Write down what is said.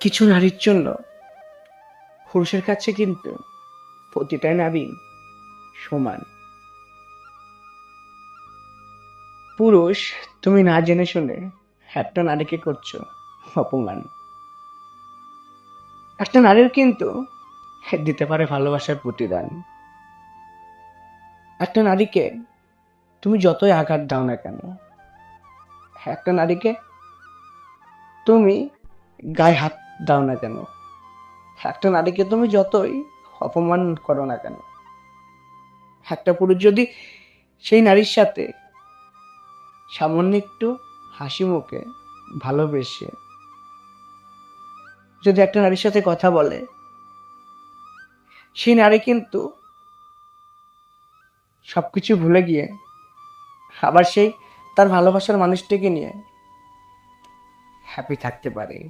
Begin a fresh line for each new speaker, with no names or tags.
কিছু নারীর জন্য পুরুষের কাছে কিন্তু প্রতিটাই নারী সমান। পুরুষ, তুমি না জেনে শুনে একটা নারীকে করছ অপমান। একটা নারীর কিন্তু দিতে পারে ভালোবাসার প্রতিদান। একটা নারীকে তুমি যতই আঘাত দাও না কেন, একটা নারীকে তুমি গায়ে হাত দাও না কেন? একটা নারীকে তুমি যতই অপমান করো না কেন? একটা পুরুষ যদি সেই নারীর সাথে সামান্য একটু হাসি মুখে ভালোবেসে যদি একটা নারীর সাথে কথা বলে, সেই নারী কিন্তু সবকিছু ভুলে গিয়ে আবার সেই তার ভালোবাসার মানুষটিকে নিয়ে হ্যাপি থাকতে পারে।